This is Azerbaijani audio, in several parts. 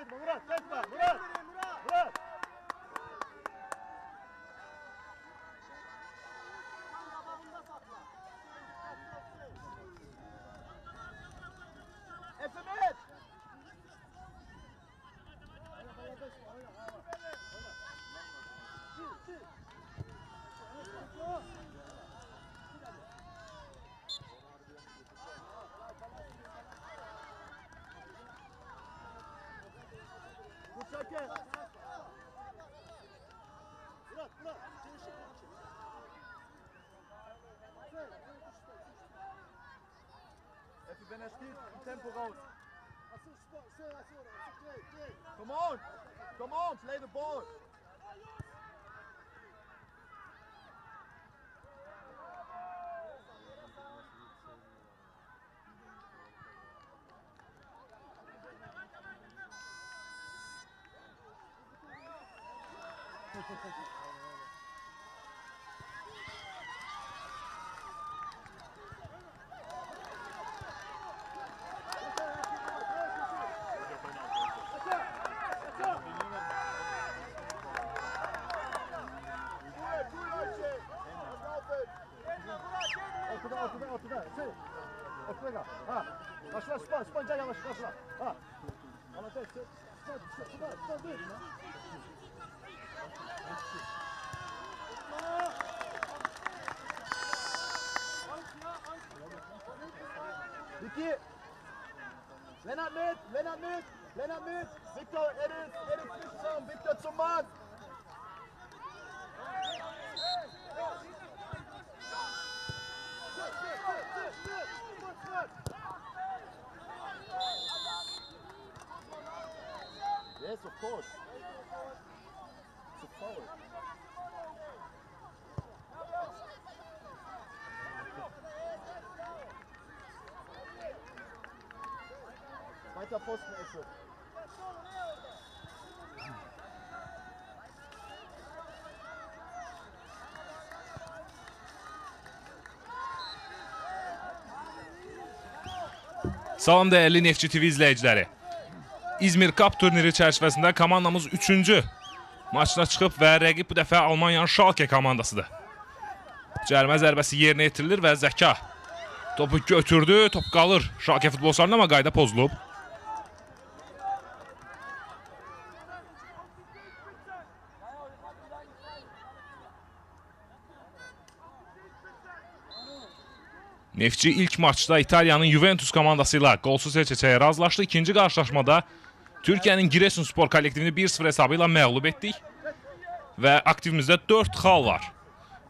etme Murat etme Murat. Gel. Bırak bırak. Çevir çevir çevir. Epi ben spielt im Tempo raus. Come on! Come on, play the ball! Spor, spor, spor, gel yavaş, koşma. Ha. Ama sen, sen, sen, sen, sen, sen, sen, İki. Lennart mit, Lennart mit, Lennart mit. Victor Eris, Eris Christian, Victor Zumann. Yes, of course. It's a foul. Weiter Pfosten, Esche. Salam dəyərli Neftçi TV izləyiciləri. İzmir Cup turniri çərçivəsində komandamız 3-cü maçına çıxıb və rəqib bu dəfə Almaniyanın Schalke komandasıdır. Cərimə zərbəsi yerinə yetirilir və Zəka topu götürdü, top qalır Schalke futbolçularına amma qayda pozulub. Neftçi ilk maçda İtaliyanın Juventus komandası ilə qolsuz heç-heçəyə razılaşdı. İkinci qarşılaşmada Türkiyənin Giresunspor kollektivini 1-0 hesabı ilə məğlub etdik. Və aktivimizdə 4 xal var.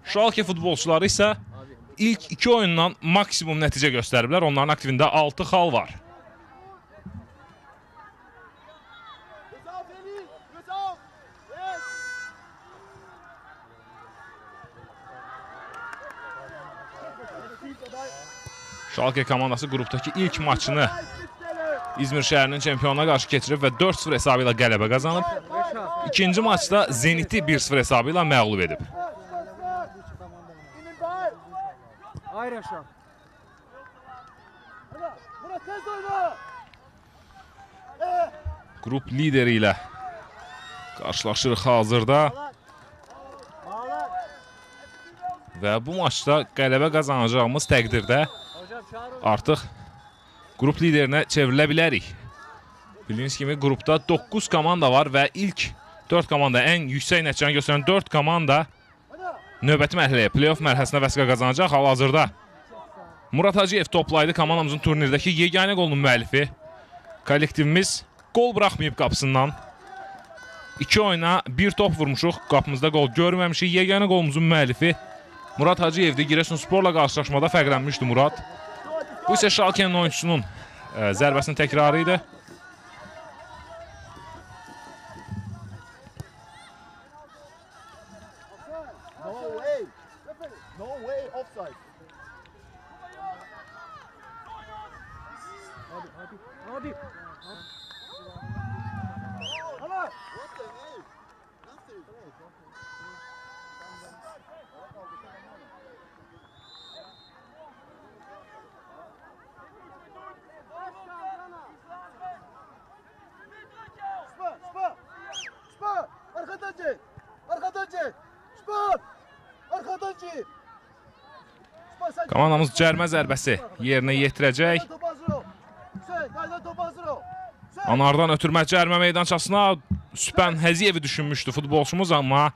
Şalke futbolçuları isə ilk 2 oyundan maksimum nəticə göstəriblər. Onların aktivində 6 xal var. Şalke komandası qrupdakı ilk maçını İzmir şəhərinin çempionuna qarşı keçirib və 4-0 hesabı ilə qələbə qazanıb. İkinci maçda Zeniti 1-0 hesabı ilə məğlub edib. Qrup lideri ilə qarşılaşırıq hazırda və bu maçda qələbə qazanacağımız təqdirdə artıq qrup liderinə çevrilə bilərik. Bildiyiniz kimi qrupda 9 komanda var və ilk 4 komanda ən yüksək nəticəni göstərən 4 komanda növbəti mərhələyə, play-off mərhələsinə vəsiqə qazanacaq. Hal-hazırda Murad Hacıyev toplaydı komandamızın turnirdəki yeganə qolunun müəllifi. Kollektivimiz qol buraxmayıb qapısından. 2 oyuna 1 top vurmuşuq. Qapımızda qol görməmişik. Yeganə qolumuzun müəllifi Murad Hacıyevdir. Giresunsporla qarşılaşmada fərqlənmişdi Murad. Bu isə Şalkenin oyuncusunun e, zərbəsinin təkrarı idi. Hadi, hadi, hadi. Komandamız cərmə zərbəsi yerinə yetirəcək. Anardan ötürmə cərmə meydançasına Süpən Həziyevi düşünmüşdü futbolçumuz amma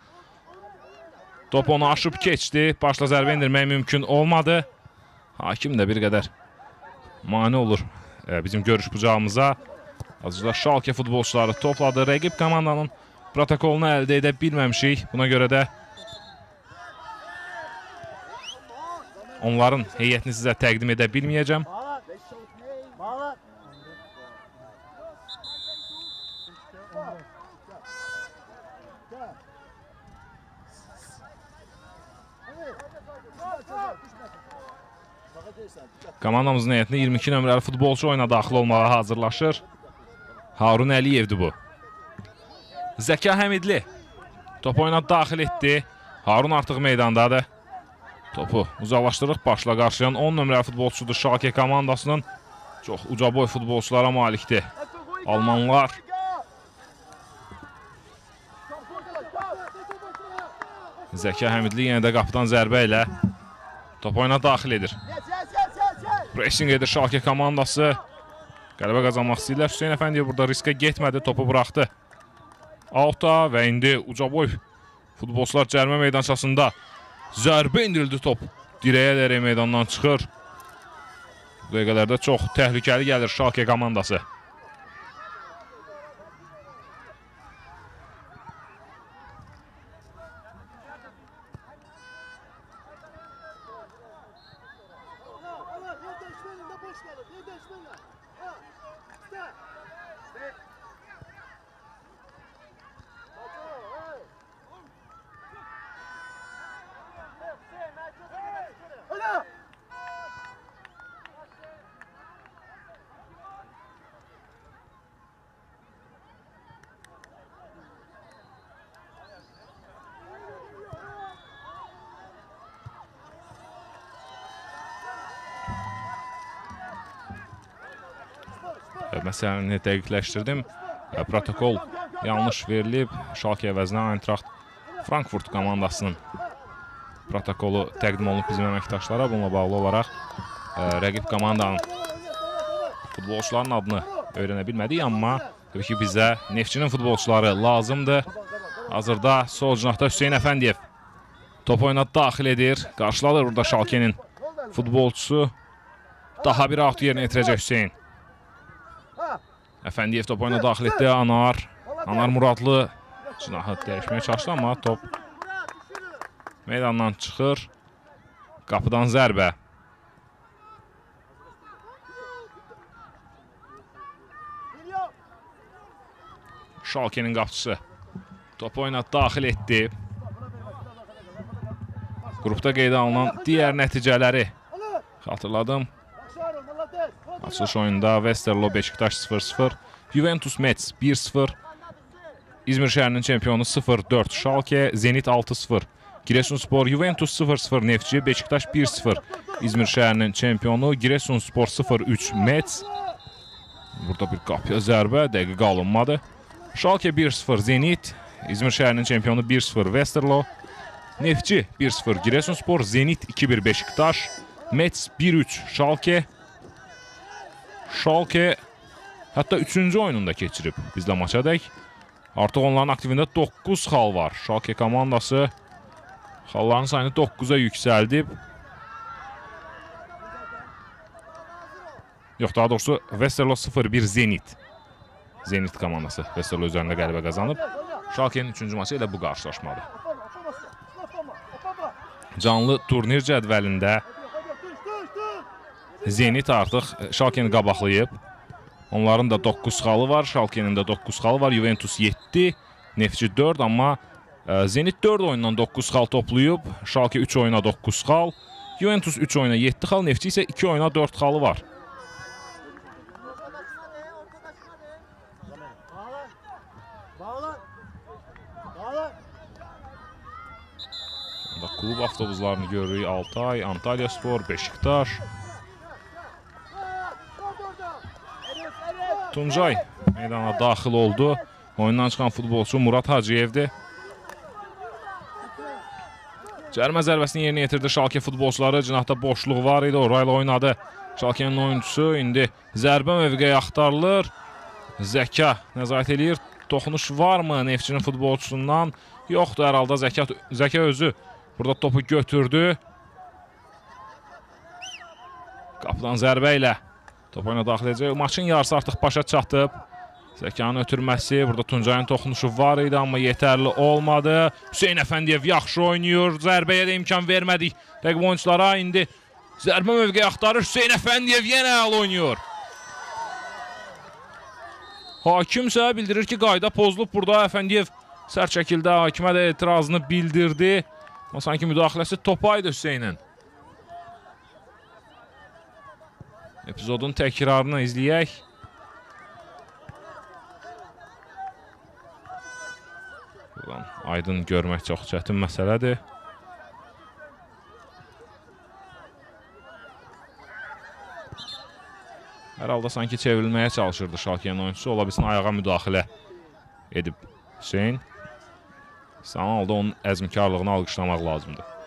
top onu aşıb keçdi. Başla zərbə endirmək mümkün olmadı. Hakim də bir qədər mane olur e, bizim görüş bucağımıza. Azıcık Şalke futbolçuları topladı. Rəqib komandanın protokolunu əldə edə bilməmişik. Buna görə də onların heyətini sizə təqdim edə bilməyəcəm. Komandamızın heyətində 22 nömrəli futbolçu oyuna daxil olmağa hazırlaşır. Harun Əliyevdir bu. Zəka Həmidli top oyuna daxil etdi. Harun artıq meydandadır. Topu uzaqlaşdırıq. Başla qarşılayan 10 nömrəli futbolçudur Şalke komandasının. Çox uca boy futbolçulara malikdir. Almanlar Zəka Həmidli yenə də qapıdan zərbə ilə top oyuna daxil edir. Pressing edir Şalke komandası. Qələbə qazanmaq istəyirlər. Hüseyn Əfəndiyev burada riskə getmədi, topu buraxdı. Alta və indi ucaboy futbolçular cərmə meydançasında zərbə indirildi top. Dirəyə dərək meydandan çıxır. Bu dəqiqələrdə çox təhlükəli gəlir Şalke komandası. Məsələni dəqiqləşdirdim. Protokol yanlış verilib. Şalke əvəzinə Eintracht Frankfurt komandasının protokolu təqdim olunub bizim əməkdaşlara. Bununla bağlı olaraq rəqib komandanın futbolçuların adını öyrənə bilmədik, amma təbii ki bizə Neftçinin futbolçuları lazımdır. Hazırda sol cinahda Hüseyn Əfəndiyev top oyuna daxil edir. Qarşıladır burada Şalkenin futbolçusu. Daha bir artı yerinə yetirəcək Hüseyn. Əfəndiyev top oyuna daxil etdi. Anar. Anar Muradlı cinahı dəyişməyə çalışdı, amma top meydandan çıxır. Qapıdan zərbə. Şalkenin qapıçısı top oyuna daxil etdi. Qrupda qeydə alınan digər nəticələri xatırladım. Açılış oyunda Westerlo Beşiktaş 0-0, Juventus Metz 1-0, İzmir şəhərinin çempionu 0-4 Şalke, Zenit 6-0, Giresunspor Juventus 0-0 Neftçi, Beşiktaş 1-0, İzmir şəhərinin çempionu Giresunspor 0-3 Metz. Burada bir qapıya zərbə, dəqiqə alınmadı. Şalke 1-0 Zenit, İzmir şəhərinin çempionu 1-0 Westerlo, Neftçi 1-0 Giresunspor, Zenit 2-1 Beşiktaş, Metz 1-3 Şalke, hətta 3-cü oyununda keçirib bizlə maçadək. Artıq onların aktivində 9 xal var. Schalke komandası xalların sayını 9-a yüksəldib. Yox, daha doğrusu Westerlo 0-1 Zenit. Zenit komandası Westerlo üzərində qələbə qazanıb. Schalke'nin 3-cü maçı elə bu qarşılaşmadır. Canlı turnir cədvəlində. Zenit artıq Şalkeni qabaqlayıb. Onların da 9 xalı var, Şalkenin də 9 xalı var. Juventus 7, Neftçi 4, amma e, Zenit 4 oyundan 9 xal toplayıb. Şalke 3 oyuna 9 xal. Juventus 3 oyuna 7 xal, Neftçi isə 2 oyuna 4 xalı var. Bağla. Bağla. Bağla. Da klub avtobuslarını görürük. Altay, Antalya Spor, Beşiktaş, Ha, Dur orada. Enes, Enes. Tuncay meydana daxil oldu. Oyundan çıxan futbolçu Murad Hacıyevdir. Cərimə zərbəsini yerinə yetirdi Şalke futbolçuları. Cinahda boşluq var idi. Orayla oynadı. Şalkenin oyunçusu indi zərbə mövqeyi axtarılır. Zəka nəzarət eləyir. Toxunuş varmı Neftçinin futbolçusundan? Yoxdur hər halda Zəka Zəka özü burada topu götürdü. Qapıdan zərbə ilə top oyuna daxil edəcək. Maçın yarısı artıq başa çatıb. Zəkanın ötürməsi, burada Tuncayın toxunuşu var idi, amma yetərli olmadı. Hüseyn Əfəndiyev yaxşı oynayır. Zərbəyə də imkan vermədik rəqib oyunçulara. İndi zərbə mövqeyi axtarır. Hüseyn Əfəndiyev yenə əl oynayır. Hakim isə bildirir ki, qayda pozulub burada. Əfəndiyev sərt şəkildə hakimə də etirazını bildirdi. Amma sanki müdaxiləsi topa idi Hüseynin. Epizodun təkrarını izləyək. Buradan aydın görmək çox çətin məsələdir. Hər halda sanki çevrilməyə çalışırdı Şalkeyin oyunçusu. Ola bilsin ayağa müdaxilə edib Hüseyn. Sana halda onun əzmkarlığını alqışlamaq lazımdır.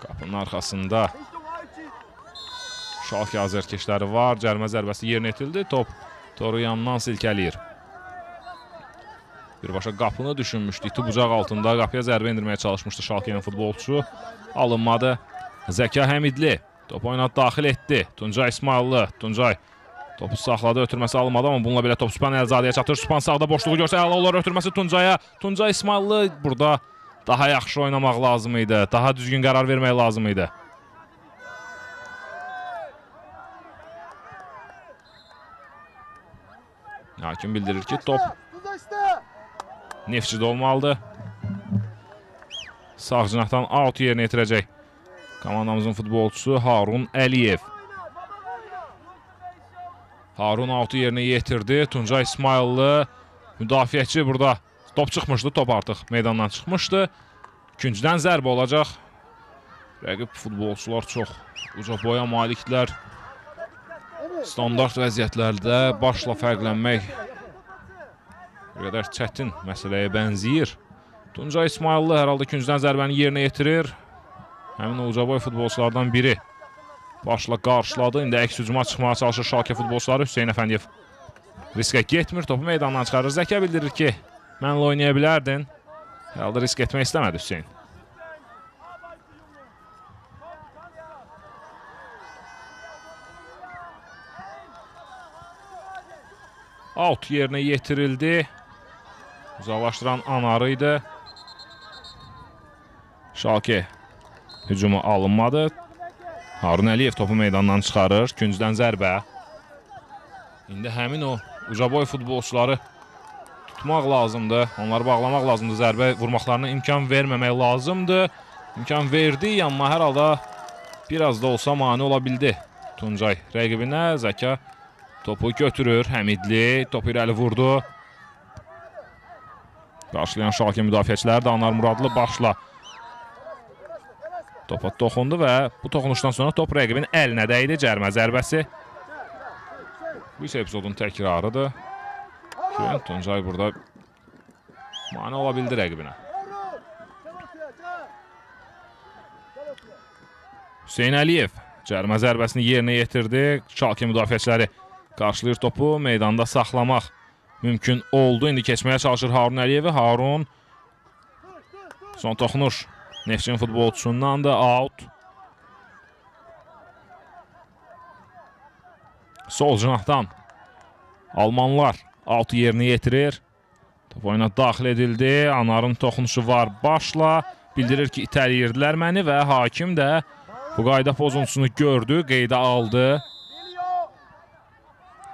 Qapının arxasında! Şalke azərkeşləri var. Cərmə zərbəsi yerinə yetildi. Top toru yandan silkələyir. Birbaşa qapını düşünmüşdü. İti bucaq altında qapıya zərbə endirməyə çalışmışdı Şalkenin futbolçusu. Alınmadı. Zəka Həmidli top oyuna daxil etdi. Tuncay İsmayıllı. Tuncay topu saxladı, ötürməsi alınmadı amma bununla belə top Süpan Əlzadəyə çatır. Süpan sağda boşluğu görsə əla olar ötürməsi Tuncaya. Tuncay İsmayıllı burada daha yaxşı oynamaq lazım idi. Daha düzgün qərar vermək lazım idi. Hakim bildirir ki, top! Neftçidə olmalıdır. Sağ cinahdan out yerinə yetirəcək. Komandamızın futbolçusu Harun Əliyev. Harun out'u yerinə yetirdi. Tuncay İsmayıllı müdafiəçi burada top çıxmışdı. Top artıq meydandan çıxmışdı. İkincidən zərbə olacaq. Rəqib futbolçular çox uca boya malikdirlər. Standart vəziyyətlərdə başla fərqlənmək qədər çətin məsələyə bənzəyir. Tuncay İsmayıllı hər halda ikincidən zərbəni yerinə yetirir. Həmin ucaboy futbolçulardan biri başla qarşıladı. İndi əks hücuma çıxmağa çalışır Şalke futbolçuları. Hüseyn Əfəndiyev riskə getmir. Topu meydandan çıxarır. Zəka bildirir ki, mənlə oynaya bilərdin. Hər halda risk etmək istəmədi Hüseyn. Out yerinə yetirildi. Uzaqlaşdıran Anarı idi. Şalke hücumu alınmadı. Harun Əliyev topu meydandan çıxarır. Küncdən zərbə. İndi həmin o ucaboy futbolçuları tutmaq lazımdır. Onları bağlamaq lazımdır. Zərbə vurmaqlarına imkan verməmək lazımdır. İmkan verdi, amma hər halda biraz da olsa mane ola bildi. Tuncay rəqibinə Zəka topu götürür. Həmidli topu irəli vurdu. Qarşılayan Şalke müdafiəçiləri də Anar Muradlı başla topa toxundu və bu toxunuşdan sonra top rəqibin əlinə dəydi. Cərmə zərbəsi. Bu isə epizodun təkrarıdır. Ki, Tuncay burada mane ola bildi rəqibinə. Hüseyn Əliyev cərmə zərbəsini yerinə yetirdi. Şalke müdafiəçiləri qarşılayır topu. Meydanda saxlamaq mümkün oldu. İndi keçməyə çalışır Harun Əliyevi. Harun son toxunuş. Neftçinin futbolçusundan da out. Sol cinahdan Almanlar out yerinə yetirir. Top oyuna daxil edildi. Anarın toxunuşu var başla. Bildirir ki, itəliyirdilər məni və hakim də bu qayda pozuntusunu gördü, qeydə aldı.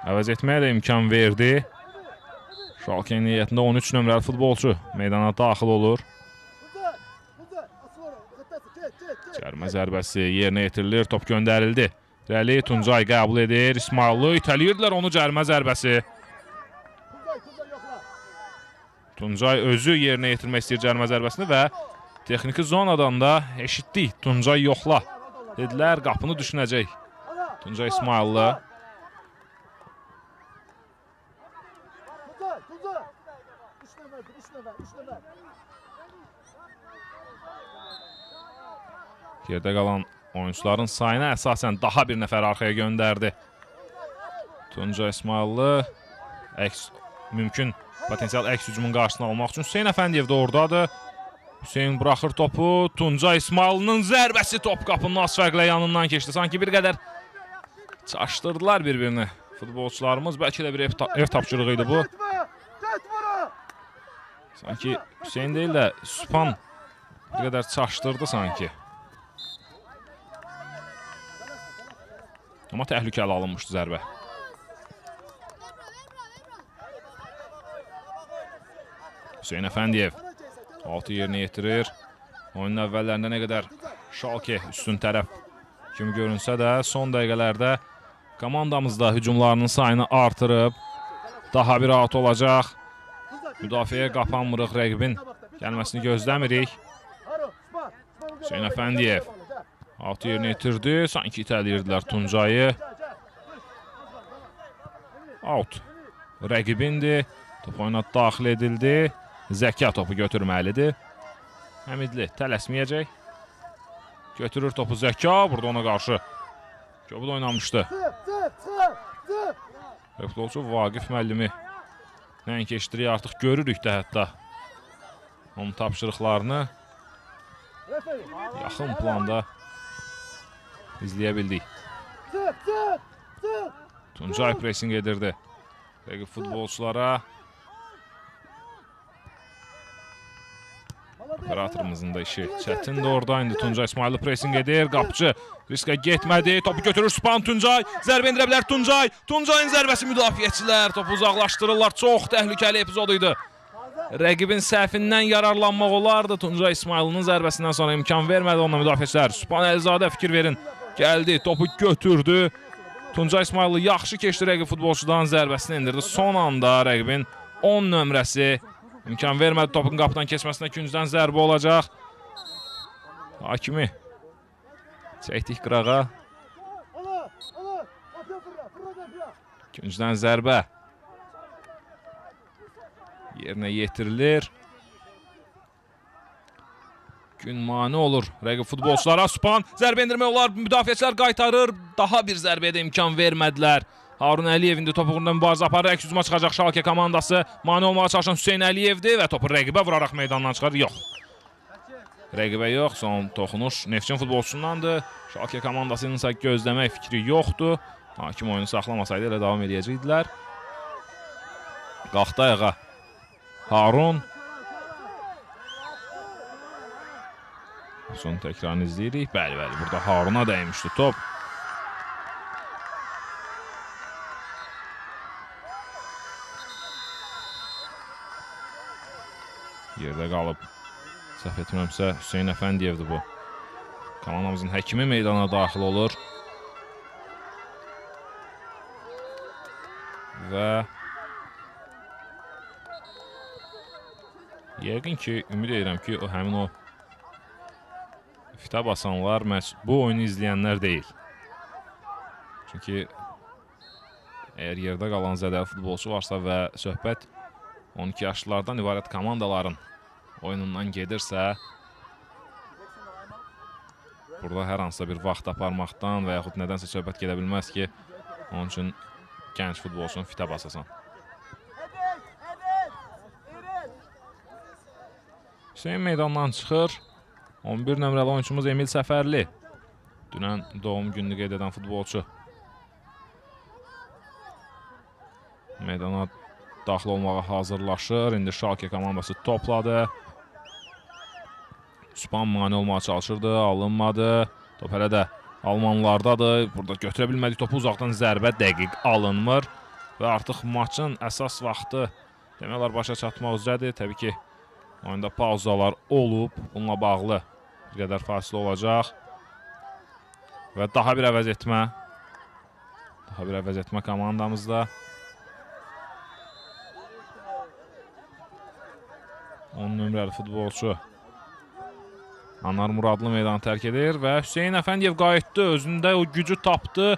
Əvəz etməyə də imkan verdi. Şalkenin heyətində 13 nömrəli futbolçu meydana daxil olur. Cərmə zərbəsi yerinə yetirilir, top göndərildi. Rəli Tuncay qəbul edir. İsmayıllı itəliyirdilər onu cərmə zərbəsi. Tuncay özü yerinə yetirmək istəyir cərimə zərbəsini və texniki zonadan da eşitdik. Tuncay yoxla. Dedilər, qapını düşünəcək. Tuncay İsmaillı. Yerdə qalan oyunçuların sayına əsasən daha bir nəfər arxaya göndərdi. Tuncay İsmaillı əks mümkün potensial əks hücumun qarşısını almaq üçün Hüseyn Əfəndiyev də ordadır. Hüseyn buraxır topu. Tunca İsmayıllının zərbəsi top qapının az fərqlə yanından keçdi. Sanki bir qədər çaşdırdılar bir-birini. Futbolçularımız bəlkə də bir ev, ta ev tapşırığı idi bu. Sanki Hüseyn deyil də Süpan bir qədər çaşdırdı sanki. Amma təhlükəli alınmışdı zərbə. Hüseyn Əfəndiyev altı yerinə yetirir. Oyunun əvvəllərində nə qədər Şalke üstün tərəf kimi görünsə də son dəqiqələrdə komandamızda hücumlarının sayını artırıb daha bir rahat olacaq. Müdafiəyə qapanmırıq, rəqibin gəlməsini gözləmirik. Hüseyn Əfəndiyev altı yerinə yetirdi. Sanki itələyirdilər Tuncayı. Out. Rəqibindir. Top oyuna daxil edildi. Zəka topu götürməlidir. Həmidli tələsməyəcək. Götürür topu Zəka. Burada ona qarşı Kobud oynamışdı. Futbolçu Vaqif müəllimi nəinki eşidirik, artıq görürük də hətta onun tapşırıqlarını yaxın planda izləyə bildik. Tuncay pressing edirdi. Rəqib futbolçulara operatorumuzun da işi çətindir orada. İndi Tuncay İsmailov pressing edir. Qapıcı riskə getmədi. Topu götürür Span Tuncay. Zərbə endirə bilər Tuncay. Tuncayın zərbəsi müdafiəçilər topu uzaqlaşdırırlar. Çox təhlükəli epizod idi. Rəqibin səhvindən yararlanmaq olardı. Tuncay İsmailовun zərbəsindən sonra imkan vermədi ona müdafiəçilər. Sübhan Əlizadə fikir verin. Gəldi, topu götürdü. Tuncay İsmailov yaxşı keçdi rəqib futbolçudan zərbəsini endirdi. Son anda rəqibin 10 nömrəsi imkan vermədi topun qapıdan keçməsinə. Küncdən zərbə olacaq. Hakimi çəkdik qırağa. Küncdən zərbə. Yerinə yetirilir. Gün mane olur. Rəqib futbolçulara Span zərbə endirmək olar. Müdafiəçilər qaytarır. Daha bir zərbəyə də imkan vermədilər. Harun Əliyev indi topu uğrunda mübarizə aparır. Əks hücuma çıxacaq Şalke komandası. Mane olmağa çalışan Hüseyn Əliyevdir və topu rəqibə vuraraq meydandan çıxarır. Yox. Rəqibə yox. Son toxunuş Neftçin futbolçusundandır. Şalke komandasının isə gözləmək fikri yoxdur. Hakim oyunu saxlamasaydı elə davam edəcəkdilər. Qalxdı ayağa. Harun. Son təkrarını izləyirik. Bəli, bəli. Burada Haruna dəymişdi top. Yerdə qalıb. Səhv etmirəmsə Hüseyn Əfəndiyevdir bu. Komandamızın həkimi meydana daxil olur. Və Yəqin ki, ümid edirəm ki, o həmin o fitə basanlar məhz bu oyunu izləyənlər deyil. Çünki əgər yerdə qalan zədəli futbolçu varsa və söhbət 12 yaşlılardan ibarət komandaların oyunundan gedirsə, burada hər hansısa bir vaxt aparmaqdan və yaxud nədənsə söhbət gedə bilməz ki, onun üçün gənc futbolçunu fitə basasan. Hüseyn meydandan çıxır. 11 nömrəli oyunçumuz Emil Səfərli. Dünən doğum gününü qeyd edən futbolçu. Meydana daxil olmağa hazırlaşır. İndi Şalke komandası topladı. Span mane olmağa çalışırdı, alınmadı. Top hələ də Almanlardadır. Burada götürə bilmədik topu uzaqdan zərbə dəqiq alınmır və artıq maçın əsas vaxtı demək olar başa çatmaq üzrədir. Təbii ki, oyunda pauzalar olub. Bununla bağlı bir qədər fasilə olacaq. Və daha bir əvəz etmə. Daha bir əvəz etmə komandamızda. 10 nömrəli futbolçu Anar Muradlı meydanı tərk edir və Hüseyn Əfəndiyev qayıtdı, özündə o gücü tapdı.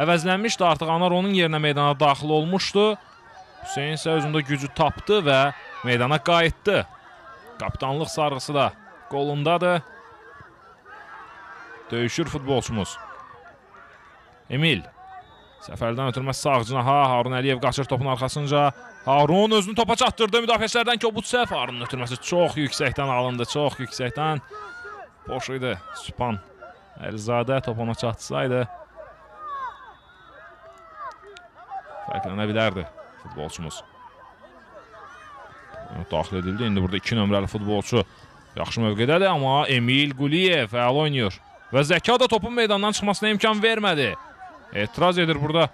Əvəzlənmişdi artıq Anar onun yerinə meydana daxil olmuşdu. Hüseyn isə özündə gücü tapdı və meydana qayıtdı. Kapitanlıq sarğısı da qolundadır. döyüşür futbolçumuz. Emil. Səfərdən ötürmə sağcına ha, Harun Əliyev qaçır topun arxasınca. Harun özünü topa çatdırdı. Müdafiəçilərdən kobud səhv. Harunun ötürməsi çox yüksəkdən alındı, çox yüksəkdən. Boş idi. Süpan Əlizadə top ona çatsaydı fərqlənə bilərdi futbolçumuz. Daxil edildi. İndi burada 2 nömrəli futbolçu yaxşı mövqedədir, amma Emil Quliyev fəal oynayır. Və Zəka da topun meydandan çıxmasına imkan vermədi. Etiraz edir burada.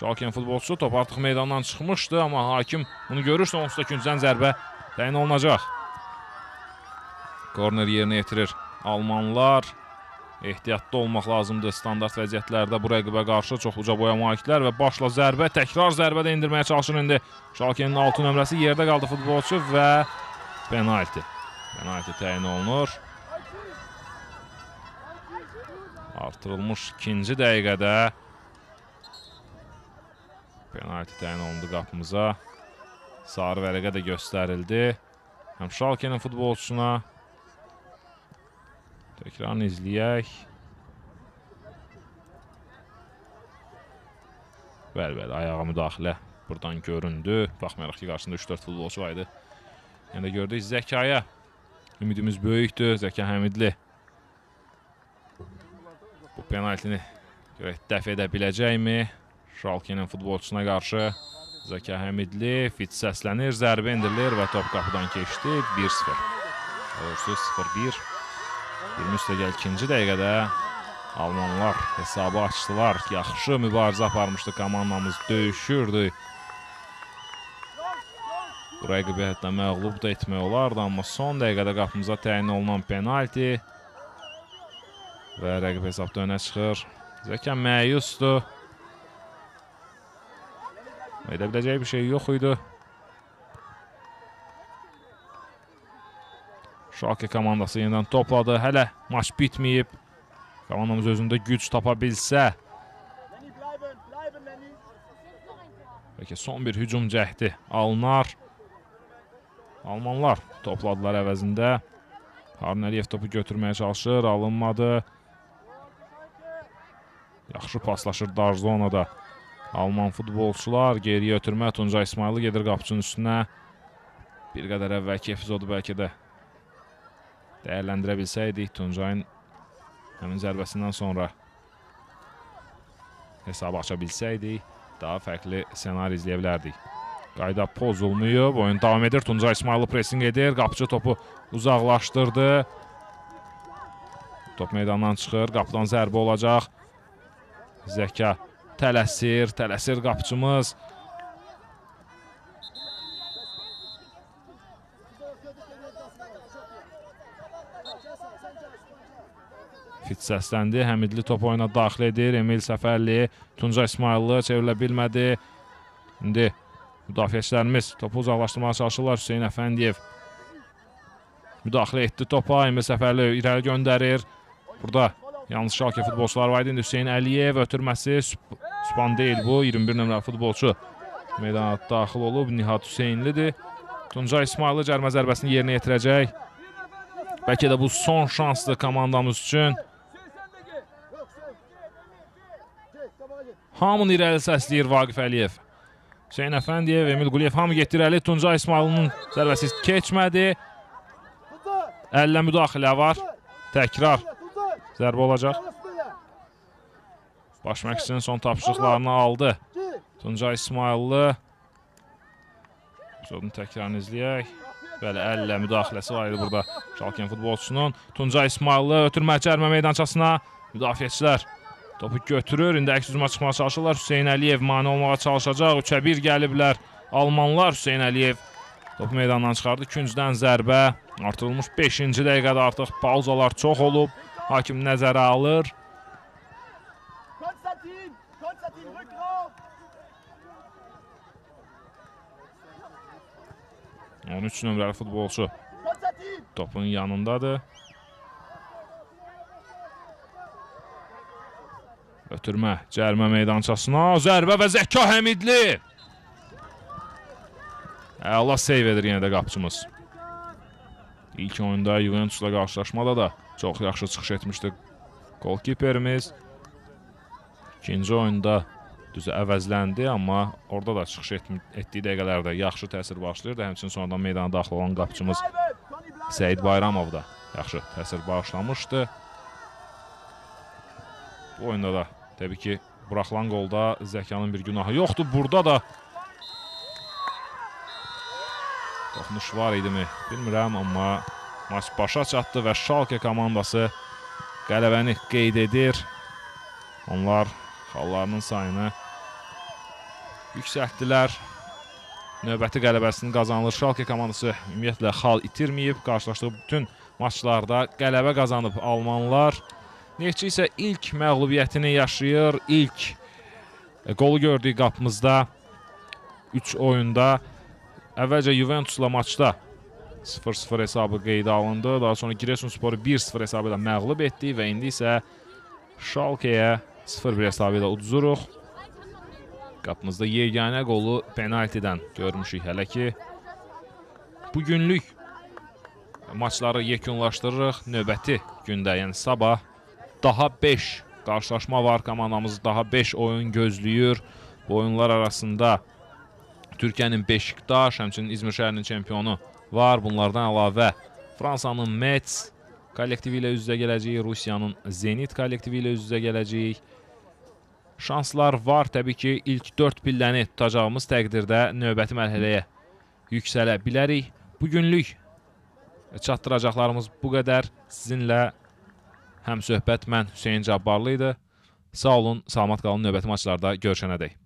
Şalken futbolçusu top artıq meydandan çıxmışdı, amma hakim bunu görürsə onsuz da küncdən zərbə təyin olunacaq. Korner yerinə yetirir Almanlar. Ehtiyatlı olmaq lazımdır standart vəziyyətlərdə bu rəqibə qarşı çox uca boya maliklər və başla zərbə, təkrar zərbə də indirməyə çalışır indi. Şalkenin 6 nömrəsi yerdə qaldı futbolçu və penalti. Penalti təyin olunur. Artırılmış ikinci dəqiqədə penalti təyin olundu qapımıza. Sarı vərəqə də göstərildi. Həm Şalkenin futbolçusuna Tekrarını izləyək. Bəli, bəli, ayağa müdaxilə buradan göründü. Baxmayaraq ki, qarşısında 3-4 futbolçu var idi. Yəni də gördük Zəkaya. Ümidimiz böyükdür. Zəka Həmidli bu penaltini görək dəf edə biləcəkmi? Şalkenin futbolçusuna qarşı Zəka Həmidli fit səslənir, zərbə indirilir və top qapıdan keçdi. 1-0. Doğrusu 0-1. 20 üstəgəl ikinci dəqiqədə Almanlar hesabı açdılar. Yaxşı mübarizə aparmışdı komandamız, döyüşürdü. Rəqibi hətta məğlub da etmək olardı, amma son dəqiqədə qapımıza təyin olunan penalti və rəqib hesabda önə çıxır. Zəkan məyusdur. Edə biləcəyi bir şey yox idi. Şalke komandası yenidən topladı. Hələ maç bitməyib. Komandamız özündə güc tapa bilsə. Bəlkə son bir hücum cəhdi alınar. Almanlar topladılar əvəzində. Harun Əliyev topu götürməyə çalışır, alınmadı. Yaxşı paslaşır Darzonada. Alman futbolçular geriyə ötürmə Tuncay İsmayılı gedir qapıçının üstünə. Bir qədər əvvəlki epizodu bəlkə də dəyərləndirə bilsəydik Tuncayın həmin zərbəsindən sonra hesabı aça bilsəydik daha fərqli ssenari izləyə bilərdik. Qayda pozulmayıb, oyun davam edir. Tuncay İsmayılı presinq edir, qapıcı topu uzaqlaşdırdı. Top meydandan çıxır, qapıdan zərbə olacaq. Zəka tələsir, tələsir qapıcımız. Fit səsləndi. Həmidli top oyuna daxil edir. Emil Səfərli, Tuncay İsmayıllı çevrilə bilmədi. İndi müdafiəçilərimiz topu uzaqlaşdırmağa çalışırlar. Hüseyn Əfəndiyev müdaxilə etdi topa. Emil Səfərli irəli göndərir. Burada yalnız Şalke futbolçuları var idi. İndi Hüseyn Əliyev ötürməsi Sp Span deyil bu. 21 nömrəli futbolçu meydana daxil olub. Nihat Hüseynlidir. Tuncay İsmayıllı cərmə zərbəsini yerinə yetirəcək. Bəlkə də bu son şansdır komandamız üçün. Hamını irəli səsləyir Vaqif Əliyev. Hüseyn Əfəndiyev, Emil Quliyev hamı getdi irəli. Tuncay İsmailinin zərbəsi keçmədi. Əllə müdaxilə var. Təkrar zərbə olacaq. Baş məşqçinin son tapşırıqlarını aldı. Tuncay İsmaillı. Epizodun təkrarını izləyək. Bəli, əllə müdaxiləsi var idi burada Şalken futbolçusunun. Tuncay İsmaillı ötürmə cərmə meydançasına. Müdafiəçilər topu götürür. İndi əks hücuma çıxmağa çalışırlar. Hüseyn Əliyev mane olmağa çalışacaq. 3-ə 1 gəliblər. Almanlar Hüseyn Əliyev topu meydandan çıxardı. Küncdən zərbə. Artırılmış 5-ci dəqiqədə artıq pauzalar çox olub. Hakim nəzərə alır. 13 nömrəli futbolçu topun yanındadır. Ötürmə, cərmə meydançasına, zərbə və Zəka Həmidli. Əla seyv edir yenə də qapıcımız. İlk oyunda Juventusla qarşılaşmada da çox yaxşı çıxış etmişdi Golkiperimiz ikinci oyunda düzü əvəzləndi, amma orada da çıxış et etdiyi dəqiqələrdə yaxşı təsir bağışlayırdı. Həmçinin sonradan meydana daxil olan qapıçımız Səid Bayramov da yaxşı təsir bağışlamışdı. Bu oyunda da təbii ki, buraxılan qolda Zəkanın bir günahı yoxdur. Burada da toxunuş var idimi bilmirəm, amma maç başa çatdı və Şalke komandası qələbəni qeyd edir. Onlar xallarının sayını yüksəltdilər. Növbəti qələbəsini qazanılır. Şalke komandası ümumiyyətlə xal itirməyib. Qarşılaşdığı bütün maçlarda qələbə qazanıb almanlar. Neftçi isə ilk məğlubiyyətini yaşayır. İlk e, qolu gördüyü qapımızda 3 oyunda əvvəlcə Juventusla maçda 0-0 hesabı qeydə alındı. Daha sonra Giresunsporu 1-0 hesabı ilə məğlub etdi və indi isə Şalkeyə 0-1 hesabı ilə uduzuruq. Qapımızda yeganə qolu penaltidən görmüşük hələ ki. Bu günlük maçları yekunlaşdırırıq. Növbəti gündə, yəni sabah daha 5 qarşılaşma var. Komandamız daha 5 oyun gözləyir. Bu oyunlar arasında Türkiyənin Beşiktaş, həmçinin İzmir şəhərinin çempionu var. Bunlardan əlavə Fransanın Metz kollektivi ilə üz-üzə gələcəyik, Rusiyanın Zenit kollektivi ilə üz-üzə gələcəyik. Şanslar var təbii ki, ilk 4 pilləni tutacağımız təqdirdə növbəti mərhələyə yüksələ bilərik. Bu günlük çatdıracaqlarımız bu qədər. Sizinlə həm söhbət mən Hüseyn Cabbarlı idi. Sağ olun, salamat qalın. Növbəti maçlarda görüşənədək.